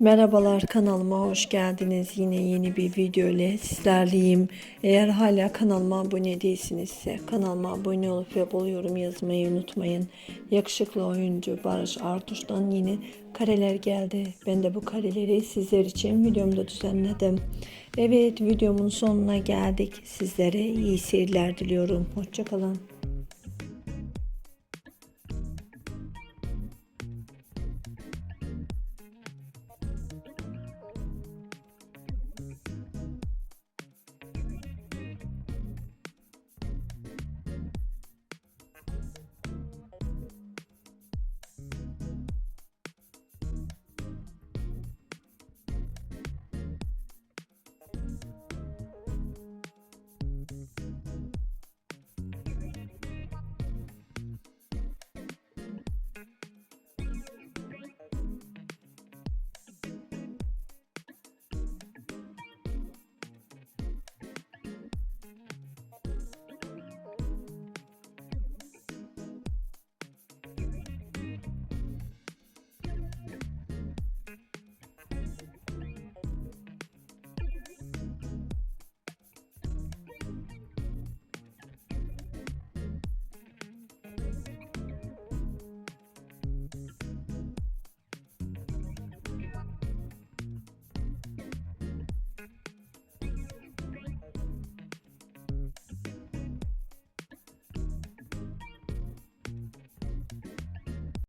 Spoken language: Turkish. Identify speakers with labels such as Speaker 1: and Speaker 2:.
Speaker 1: Merhabalar kanalıma hoş geldiniz. Yine yeni bir video ile sizlerleyim. Eğer hala kanalıma abone değilsinizse kanalıma abone olup ve bol yorum yazmayı unutmayın. Yakışıklı oyuncu Barış Artuş'tan yeni kareler geldi. Ben de bu kareleri sizler için videomda düzenledim. Evet videomun sonuna geldik. Sizlere iyi seyirler diliyorum. Hoşçakalın.